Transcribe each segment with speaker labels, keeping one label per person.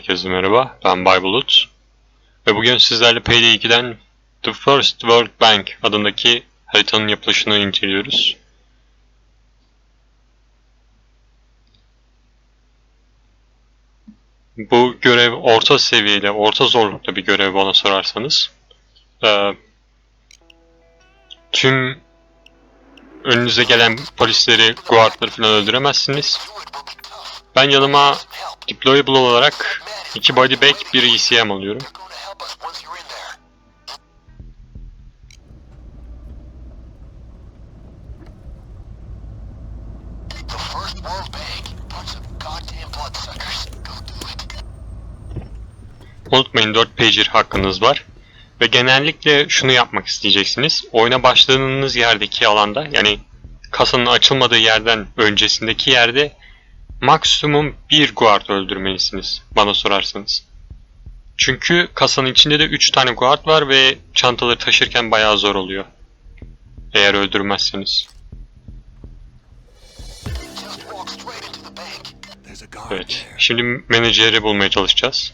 Speaker 1: Herkese merhaba, ben Bay Bulut. Ve bugün sizlerle Payday 2'den The First World Bank adındaki haritanın yapılışını inceliyoruz. Bu görev orta seviyede, orta zorlukta bir görev bana sorarsanız. Ee, tüm önünüze gelen polisleri, guardları falan öldüremezsiniz. Ben yanıma deployable olarak iki body bag, bir ECM alıyorum. Unutmayın 4 pager hakkınız var. Ve genellikle şunu yapmak isteyeceksiniz. Oyuna başladığınız yerdeki alanda yani kasanın açılmadığı yerden öncesindeki yerde maksimum bir guard öldürmelisiniz bana sorarsanız. Çünkü kasanın içinde de 3 tane guard var ve çantaları taşırken bayağı zor oluyor. Eğer öldürmezseniz. Evet. Şimdi menajeri bulmaya çalışacağız.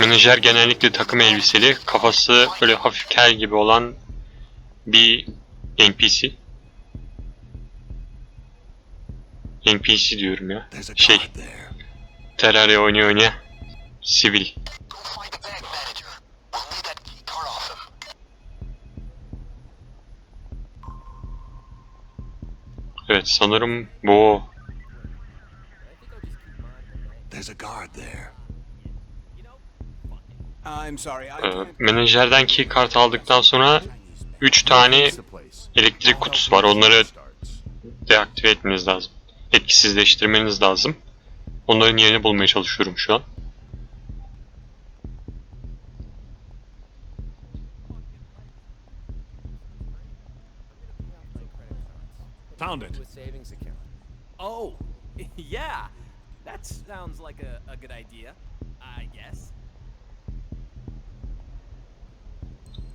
Speaker 1: Menajer genellikle takım elbiseli, kafası böyle hafif kel gibi olan bir NPC. NPC diyorum ya. Şey. Terraria oynuyor oynaya. Sivil. Evet sanırım bu Ee, menajerden key kart aldıktan sonra 3 tane elektrik kutusu var. Onları deaktive etmeniz lazım. Etkisizleştirmeniz lazım. Onların yerini bulmaya çalışıyorum şu an.
Speaker 2: Found it.
Speaker 3: Oh, yeah. That sounds like a, a good idea, I guess.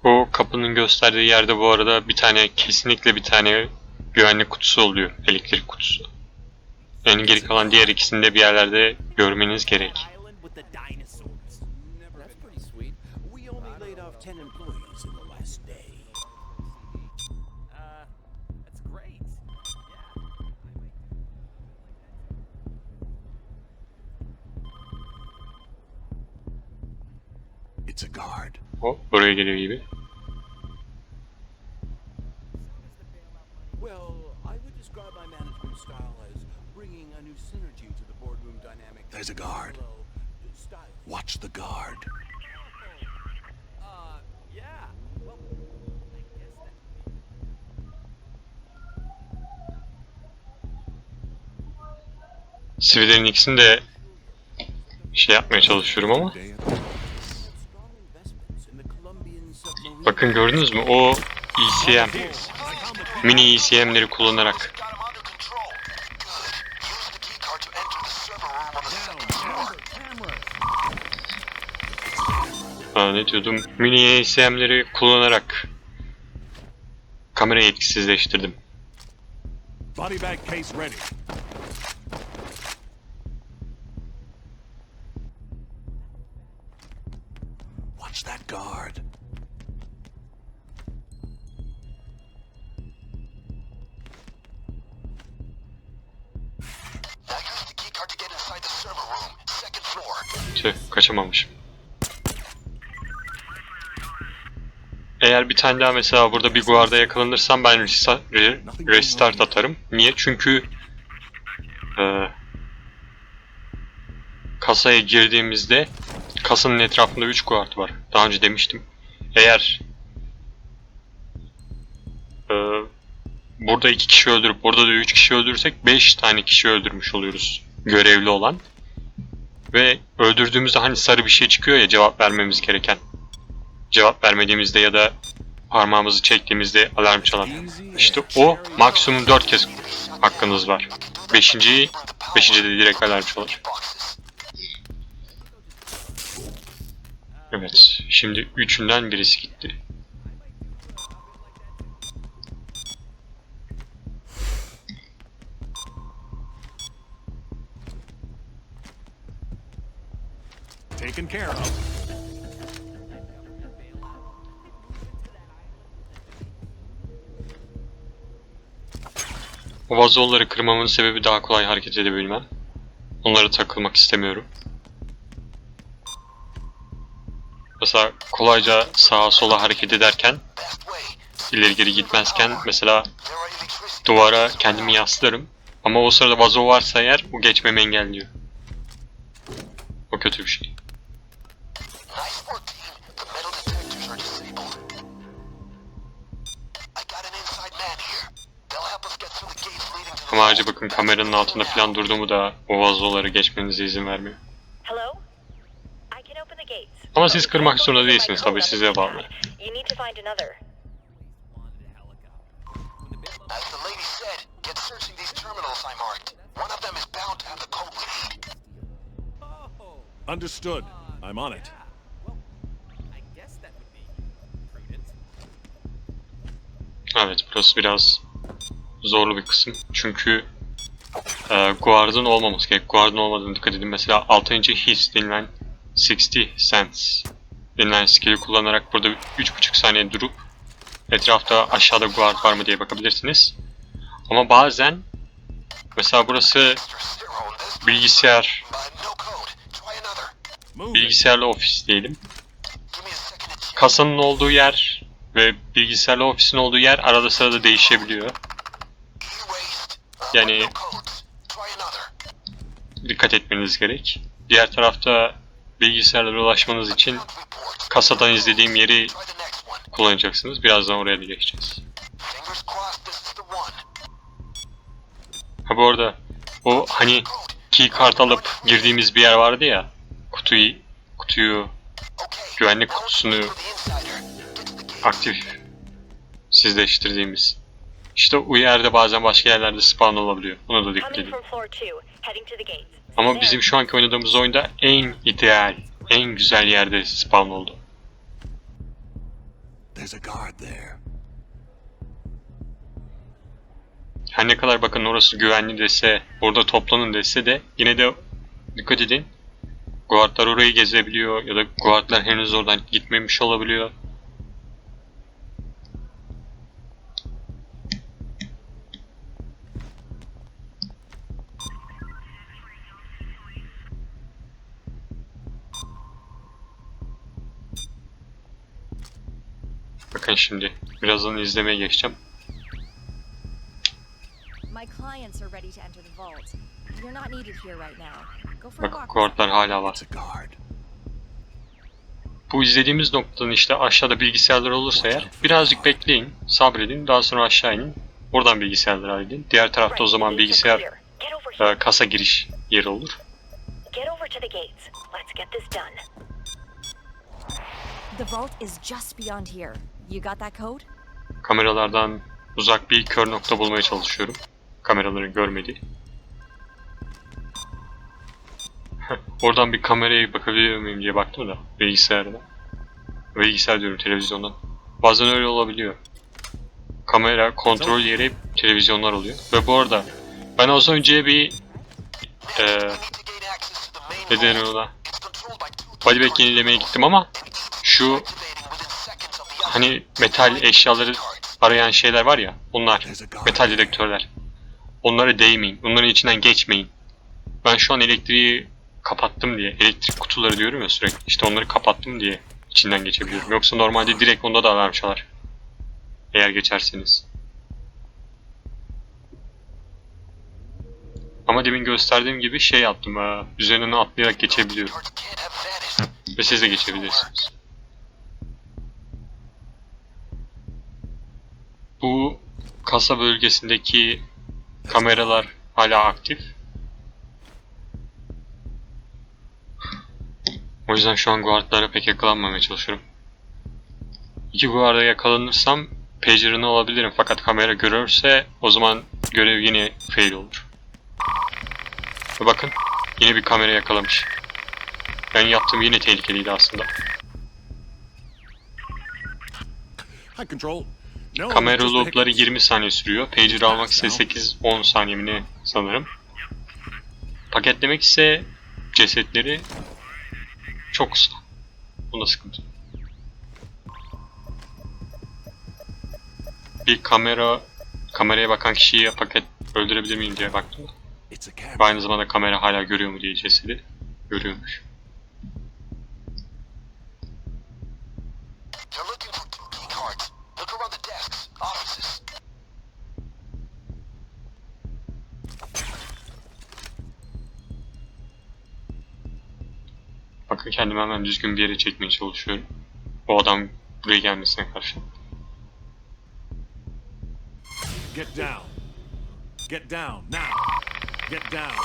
Speaker 1: Bu kapının gösterdiği yerde bu arada bir tane kesinlikle bir tane güvenlik kutusu oluyor. Elektrik kutusu. Yani geri kalan diğer ikisini de bir yerlerde görmeniz gerek.
Speaker 3: Island with the dinosaurs. That's pretty sweet.
Speaker 2: We only laid off 10 employees in the last day.
Speaker 3: Uh, that's great. Yeah.
Speaker 2: It's a guard.
Speaker 1: O buraya geliyor gibi.
Speaker 2: Well, I would describe my management style bringing a new synergy to the boardroom dynamic. There's a guard. Watch the guard.
Speaker 3: Uh, yeah. Well, I guess that.
Speaker 1: Sivillerin ikisini de şey yapmaya çalışıyorum ama. Bakın gördünüz mü? O ECM. Mini ECM'leri kullanarak. Aa, ne? Mini ECM'leri kullanarak kamerayı etkisizleştirdim.
Speaker 2: Body bag case ready.
Speaker 1: Tane daha mesela burada bir guarda yakalanırsam ben restart atarım. Niye? Çünkü eee, kasaya girdiğimizde kasanın etrafında 3 guard var. Daha önce demiştim. Eğer eee, burada 2 kişi öldürüp burada da 3 kişi öldürürsek 5 tane kişi öldürmüş oluyoruz görevli olan. Ve öldürdüğümüzde hani sarı bir şey çıkıyor ya cevap vermemiz gereken. Cevap vermediğimizde ya da parmağımızı çektiğimizde alarm çalan. İşte o maksimum 4 kez hakkınız var. Beşinciyi, beşinci de direkt alarm çalar. Evet, şimdi üçünden birisi gitti.
Speaker 2: Taken care of.
Speaker 1: O vazolları kırmamın sebebi daha kolay hareket edebilmem. Onlara takılmak istemiyorum. Mesela kolayca sağa sola hareket ederken, ileri geri gitmezken mesela duvara kendimi yaslarım. Ama o sırada vazo varsa eğer bu geçmemi engelliyor. O kötü bir şey. Ama ayrıca bakın kameranın altında falan durduğumu da o vazoları geçmenize izin vermiyor.
Speaker 4: Hello? I can open the gates.
Speaker 1: Ama siz kırmak zorunda değilsiniz tabii, size bağlı.
Speaker 4: pad. You need to find another.
Speaker 3: Wanted a helicopter. When the big
Speaker 5: As the lady said, get searching these terminals I marked. One of them is bound to have the code we need.
Speaker 3: Oh,
Speaker 2: Understood. I'm on it.
Speaker 3: yeah. Well, I guess that would be prudent.
Speaker 1: Evet burası biraz zorlu bir kısım. Çünkü e, guard'ın olmaması gerek. Guard'ın olmadığını dikkat edin. Mesela 6. his denilen 60 cents denilen skill'i kullanarak burada 3.5 saniye durup etrafta aşağıda guard var mı diye bakabilirsiniz. Ama bazen mesela burası bilgisayar bilgisayarlı ofis diyelim. Kasanın olduğu yer ve bilgisayarlı ofisin olduğu yer arada sırada değişebiliyor. Yani- dikkat etmeniz gerek. Diğer tarafta bilgisayarlara ulaşmanız için kasadan izlediğim yeri kullanacaksınız. Birazdan oraya da geçeceğiz. Ha bu arada o hani
Speaker 5: Code.
Speaker 1: key kart alıp girdiğimiz bir yer vardı ya. Kutuyu kutuyu güvenlik kutusunu aktif sizleştirdiğimiz. İşte o yerde bazen başka yerlerde spawn olabiliyor. Buna da dikkat edin. Ama bizim şu anki oynadığımız oyunda en ideal, en güzel yerde spawn oldu.
Speaker 2: There's a guard there.
Speaker 1: Her ne kadar bakın orası güvenli dese, orada toplanın dese de yine de dikkat edin. Guardlar orayı gezebiliyor ya da guardlar henüz oradan gitmemiş olabiliyor. Bakın şimdi birazdan izlemeye geçeceğim.
Speaker 6: My clients are ready to enter the vault. You're not needed here right now. Go for a
Speaker 1: Bak guardlar hala var. Bu izlediğimiz noktadan işte aşağıda bilgisayarlar olursa eğer birazcık bekleyin, sabredin, daha sonra aşağı inin. Oradan bilgisayarları halledin. Diğer tarafta o zaman bilgisayar e, kasa giriş yeri olur.
Speaker 4: The
Speaker 6: vault is just beyond here. You got that code?
Speaker 1: Kameralardan uzak bir kör nokta bulmaya çalışıyorum. Kameraların görmediği. Oradan bir kameraya bakabiliyor muyum diye baktım da bilgisayarda. Bilgisayar diyorum televizyondan. Bazen öyle olabiliyor. Kamera kontrol yeri televizyonlar oluyor. Ve bu arada ben az önce bir Ee, ne denir ona? Bodyback yenilemeye gittim ama şu hani metal eşyaları arayan şeyler var ya onlar metal dedektörler. Onlara değmeyin. Onların içinden geçmeyin. Ben şu an elektriği kapattım diye, elektrik kutuları diyorum ya sürekli. İşte onları kapattım diye içinden geçebiliyorum. Yoksa normalde direkt onda da alarm çalar. Eğer geçerseniz. Ama demin gösterdiğim gibi şey yaptım. Ha, üzerinden atlayarak geçebiliyorum. Ve siz de geçebilirsiniz. Bu kasa bölgesindeki kameralar hala aktif. O yüzden şu an guardlara pek yakalanmamaya çalışıyorum. İki guarda yakalanırsam pager'ını alabilirim fakat kamera görürse o zaman görev yine fail olur. Ve bakın yine bir kamera yakalamış. Ben yaptığım yine tehlikeliydi aslında.
Speaker 2: Hi, control.
Speaker 1: Kamera loopları
Speaker 2: hiccups.
Speaker 1: 20 saniye sürüyor. Pager almak ise 8-10 saniye mi ne sanırım. Paketlemek ise cesetleri çok kısa. Bunda sıkıntı. Bir kamera kameraya bakan kişiyi paket öldürebilir miyim diye baktım. Ve aynı zamanda kamera hala görüyor mu diye cesedi. Görüyormuş. Bakın kendimi hemen düzgün bir yere çekmeye çalışıyorum. O adam buraya gelmesine karşı.
Speaker 2: Get down. Get down now. Get down.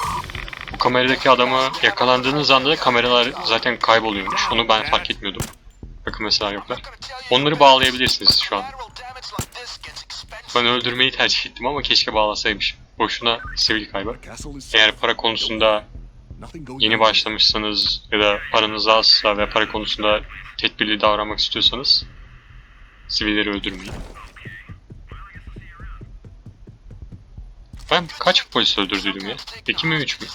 Speaker 1: Bu kameradaki adamı yakalandığınız anda kameralar zaten kayboluyormuş. Onu ben fark etmiyordum. Bakın mesela yoklar. Onları bağlayabilirsiniz şu an. Ben öldürmeyi tercih ettim ama keşke bağlasaymış. Boşuna sivil kaybı. Eğer para konusunda yeni başlamışsanız ya da paranız azsa ve para konusunda tedbirli davranmak istiyorsanız sivilleri öldürmeyin. Ben kaç polis öldürdüydüm ya? 2 mi 3 mü?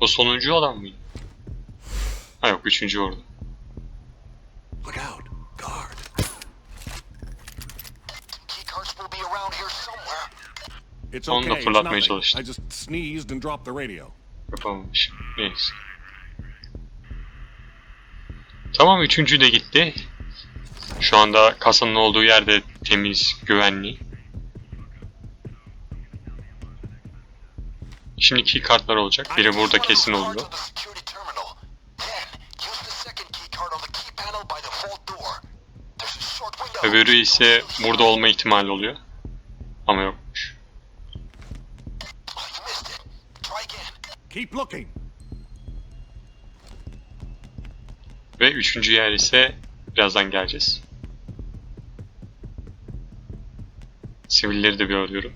Speaker 1: O sonuncu adam mıydı? Ha yok üçüncü orada. Onu da fırlatmaya çalıştım. Yapamamış. Neyse. Tamam üçüncü de gitti. Şu anda kasanın olduğu yerde temiz, güvenli. Şimdi key kartlar olacak. Biri burada kesin
Speaker 5: window.
Speaker 1: Öbürü ise burada olma ihtimali oluyor. Ama yokmuş.
Speaker 5: Oh, you missed it. Try again.
Speaker 2: Keep looking.
Speaker 1: Ve üçüncü yer ise birazdan geleceğiz. Sivilleri de bir arıyorum.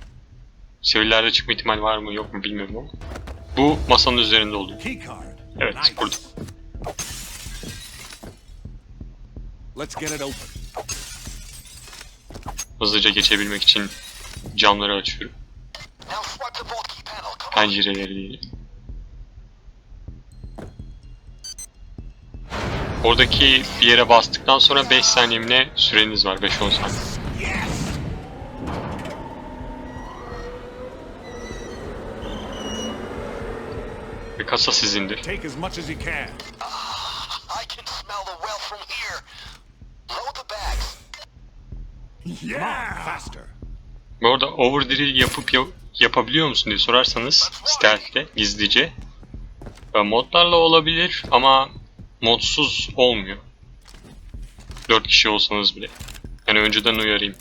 Speaker 1: Sivillerde çıkma ihtimali var mı yok mu bilmiyorum ama. Bu masanın üzerinde oluyor. Evet, burada.
Speaker 2: Let's get it open.
Speaker 1: Hızlıca geçebilmek için camları açıyorum.
Speaker 5: Now swipe
Speaker 1: Oradaki bir yere bastıktan sonra 5 saniye mi ne süreniz var 5-10 saniye. Ve kasa sizindir.
Speaker 5: Bags.
Speaker 2: Yeah.
Speaker 1: Bu arada overdrill yapıp ya- yapabiliyor musun diye sorarsanız stealth'te gizlice e, modlarla olabilir ama modsuz olmuyor. 4 kişi olsanız bile. Yani önceden uyarayım.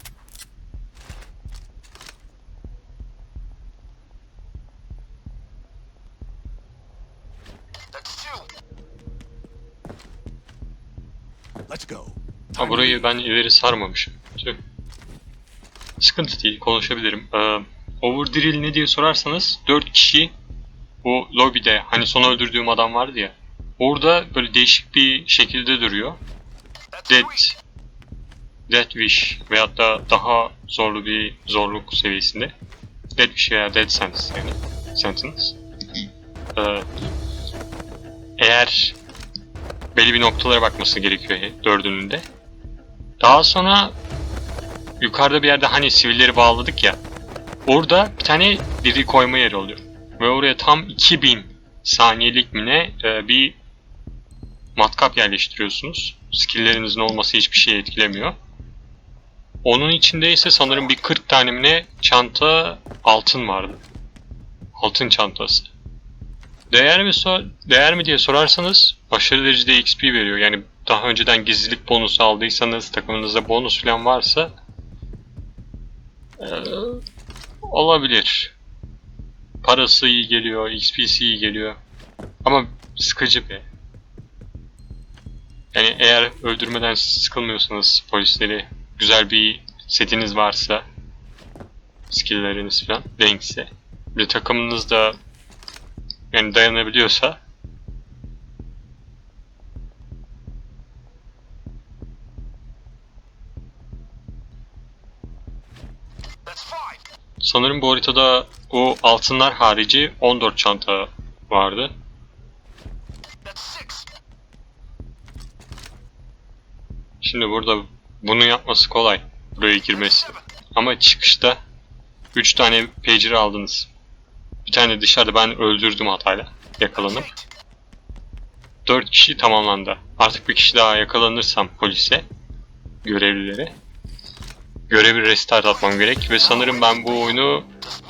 Speaker 1: Ha burayı ben ileri sarmamışım. Tüh. Sıkıntı değil, konuşabilirim. Ee, overdrill ne diye sorarsanız 4 kişi bu lobide hani son öldürdüğüm adam vardı ya. Orada böyle değişik bir şekilde duruyor. Dead. Dead Wish veyahut da daha zorlu bir zorluk seviyesinde. Dead Wish veya Dead Sentence yani. Sentence. Ee, eğer belli bir noktalara bakması gerekiyor dördünün de. Daha sonra yukarıda bir yerde hani sivilleri bağladık ya. Orada bir tane diri koyma yeri oluyor. Ve oraya tam 2000 saniyelik mi ne e, bir matkap yerleştiriyorsunuz. Skilllerinizin olması hiçbir şey etkilemiyor. Onun içinde ise sanırım bir 40 tane mi ne çanta altın vardı. Altın çantası. Değer mi sor değer mi diye sorarsanız aşırı derecede XP veriyor. Yani daha önceden gizlilik bonusu aldıysanız takımınızda bonus falan varsa eee, olabilir. Parası iyi geliyor, XP'si iyi geliyor. Ama sıkıcı be. Yani eğer öldürmeden sıkılmıyorsanız polisleri güzel bir setiniz varsa skill'leriniz falan denkse bir takımınız da yani dayanabiliyorsa sanırım bu haritada o altınlar harici 14 çanta vardı. Şimdi burada bunu yapması kolay. Buraya girmesi. Ama çıkışta 3 tane pager aldınız. Bir tane dışarıda ben öldürdüm hatayla. Yakalanıp. 4 kişi tamamlandı. Artık bir kişi daha yakalanırsam polise, görevlilere, görevi restart atmam gerek ve sanırım ben bu oyunu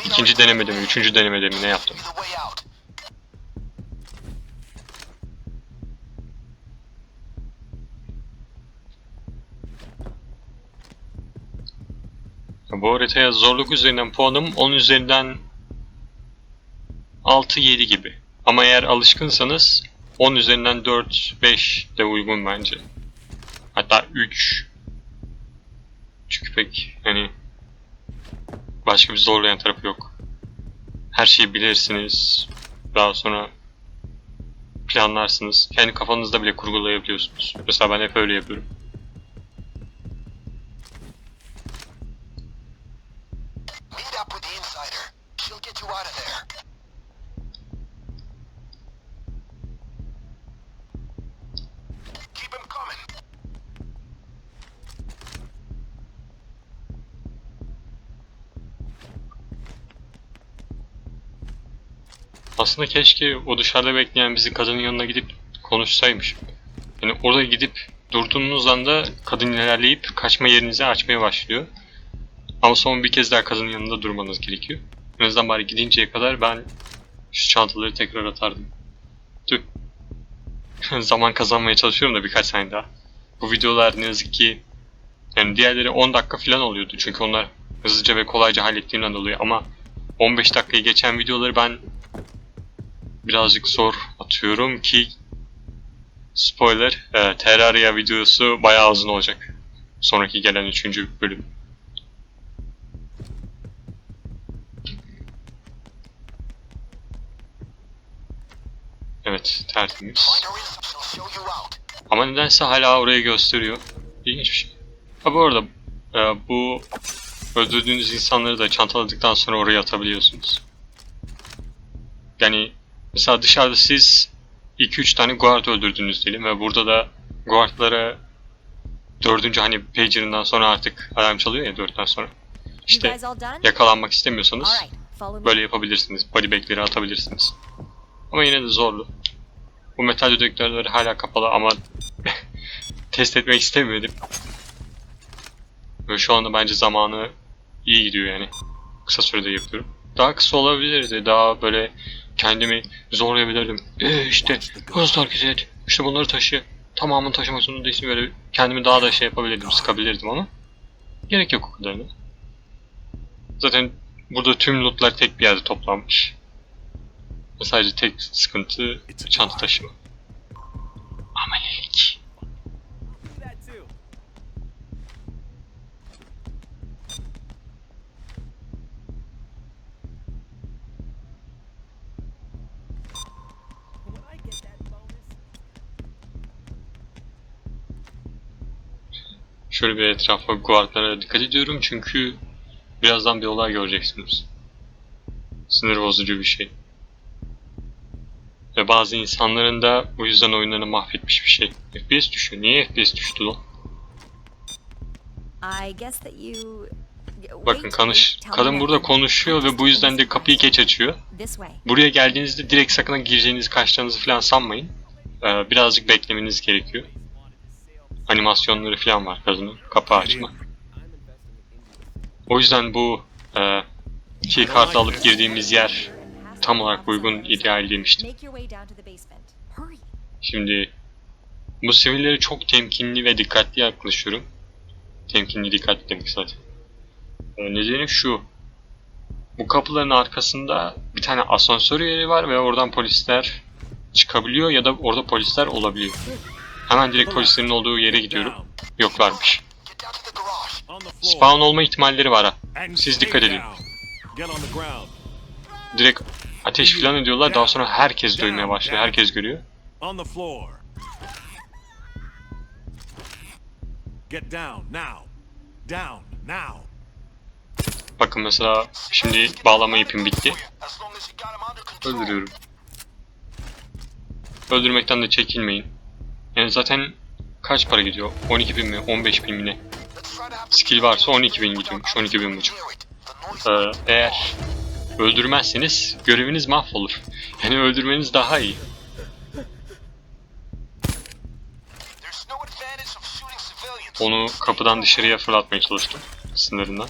Speaker 1: ikinci denemede mi, üçüncü denemede mi ne yaptım? Bu haritaya zorluk üzerinden puanım 10 üzerinden 6-7 gibi. Ama eğer alışkınsanız 10 üzerinden 4-5 de uygun bence. Hatta 3. Çünkü pek hani başka bir zorlayan tarafı yok. Her şeyi bilirsiniz. Daha sonra planlarsınız. Kendi kafanızda bile kurgulayabiliyorsunuz. Mesela ben hep öyle yapıyorum. Aslında keşke o dışarıda bekleyen bizi kadının yanına gidip konuşsaymış. Yani orada gidip durduğunuz anda kadın ilerleyip kaçma yerinizi açmaya başlıyor. Ama son bir kez daha kadının yanında durmanız gerekiyor. En azından bari gidinceye kadar ben şu çantaları tekrar atardım. Tüh. Zaman kazanmaya çalışıyorum da birkaç saniye daha. Bu videolar ne yazık ki yani diğerleri 10 dakika falan oluyordu çünkü onlar hızlıca ve kolayca hallettiğimden dolayı ama 15 dakikayı geçen videoları ben birazcık zor atıyorum ki spoiler e, Terraria videosu bayağı uzun olacak. Sonraki gelen 3. bölüm. Evet tertemiz. Ama nedense hala orayı gösteriyor. İlginç bir şey. Ha bu arada e, bu öldürdüğünüz insanları da çantaladıktan sonra oraya atabiliyorsunuz. Yani mesela dışarıda siz 2-3 tane guard öldürdünüz diyelim ve burada da guardlara dördüncü hani pager'ından sonra artık alarm çalıyor ya dörtten sonra. İşte yakalanmak istemiyorsanız böyle yapabilirsiniz. Body bag'leri atabilirsiniz. Ama yine de zorlu. Bu metal dedektörleri hala kapalı ama test etmek istemedim. Ve şu anda bence zamanı iyi gidiyor yani. Kısa sürede yapıyorum. Daha kısa olabilirdi. Daha böyle kendimi zorlayabilirdim. Ee işte hızlı hareket et. İşte bunları taşı. Tamamını taşımak zorunda değilsin. Böyle kendimi daha da şey yapabilirdim, sıkabilirdim ama gerek yok o kadarına. Zaten burada tüm lootlar tek bir yerde toplanmış. Ve sadece tek sıkıntı çanta taşıma.
Speaker 3: Bonus,
Speaker 1: Şöyle bir etrafa guardlara dikkat ediyorum çünkü birazdan bir olay göreceksiniz. Sinir bozucu bir şey. Ve bazı insanların da bu yüzden oyunlarını mahvetmiş bir şey. FPS düşüyor. Niye FPS düştü lan? Bakın kanış, kadın burada konuşuyor ve bu yüzden de kapıyı geç açıyor. Buraya geldiğinizde direkt sakın gireceğinizi kaçacağınızı falan sanmayın. Ee, birazcık beklemeniz gerekiyor. Animasyonları falan var kadının kapı açma. O yüzden bu e, key kartı alıp girdiğimiz yer tam olarak uygun ideal demiştim. Şimdi bu sivillere çok temkinli ve dikkatli yaklaşıyorum. Temkinli dikkatli demek zaten. Ee, nedeni şu. Bu kapıların arkasında bir tane asansör yeri var ve oradan polisler çıkabiliyor ya da orada polisler olabiliyor. Hemen direkt polislerin olduğu yere gidiyorum. Yoklarmış. Spawn olma ihtimalleri var ha. Siz dikkat edin. Direkt ateş falan ediyorlar daha sonra herkes duymaya başlıyor. Herkes görüyor.
Speaker 2: Get down now. Down now.
Speaker 1: Bakın mesela şimdi bağlama ipim bitti. Öldürüyorum. Öldürmekten de çekinmeyin. Yani zaten kaç para gidiyor? 12 bin mi? 15 bin mi ne? Skill varsa 12 bin gidiyormuş. 12 bin buçuk. Ee, eğer öldürmezseniz göreviniz mahvolur. Yani öldürmeniz daha iyi. Onu kapıdan dışarıya fırlatmaya çalıştım sınırından.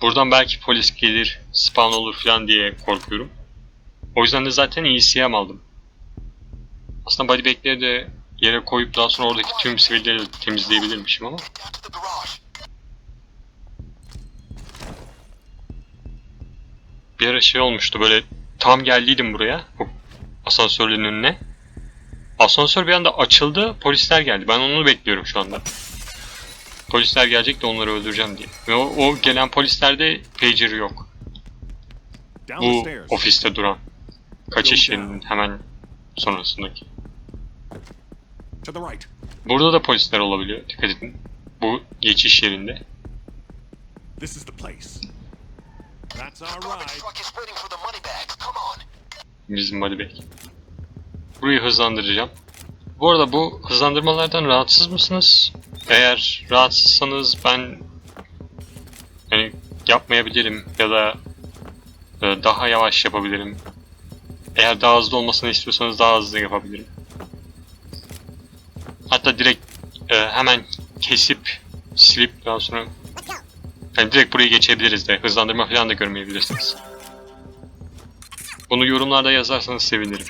Speaker 1: Buradan belki polis gelir, spawn olur falan diye korkuyorum. O yüzden de zaten ECM aldım. Aslında body bag'leri de yere koyup daha sonra oradaki tüm sivilleri temizleyebilirmişim ama bir ara şey olmuştu böyle tam geldiydim buraya bu asansörün önüne. Asansör bir anda açıldı polisler geldi. Ben onu bekliyorum şu anda. Polisler gelecek de onları öldüreceğim diye. Ve o, o gelen polislerde pager yok. Bu ofiste duran. Kaçış yerinin hemen sonrasındaki. Burada da polisler olabiliyor. Dikkat edin. Bu geçiş yerinde.
Speaker 2: This is the place. That's our ride.
Speaker 5: truck is waiting for the money bags. Come on.
Speaker 1: Bizim body bag. Burayı hızlandıracağım. Bu arada bu hızlandırmalardan rahatsız mısınız? Eğer rahatsızsanız ben hani yapmayabilirim ya da e, daha yavaş yapabilirim. Eğer daha hızlı olmasını istiyorsanız daha hızlı yapabilirim. Hatta direkt e, hemen kesip silip daha sonra yani direkt burayı geçebiliriz de hızlandırma falan da görmeyebilirsiniz. Bunu yorumlarda yazarsanız sevinirim.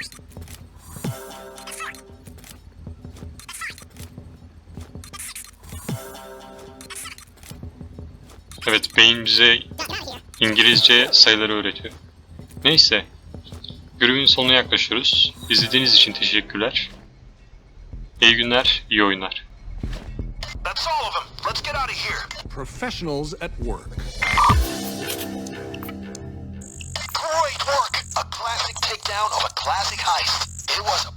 Speaker 1: Evet, beyin bize İngilizce sayıları öğretiyor. Neyse, görevin sonuna yaklaşıyoruz. İzlediğiniz için teşekkürler. İyi günler, iyi oyunlar.
Speaker 5: That's all of them. Let's get out of here.
Speaker 2: Professionals at work.
Speaker 5: Great work. A classic takedown of a classic heist. It was a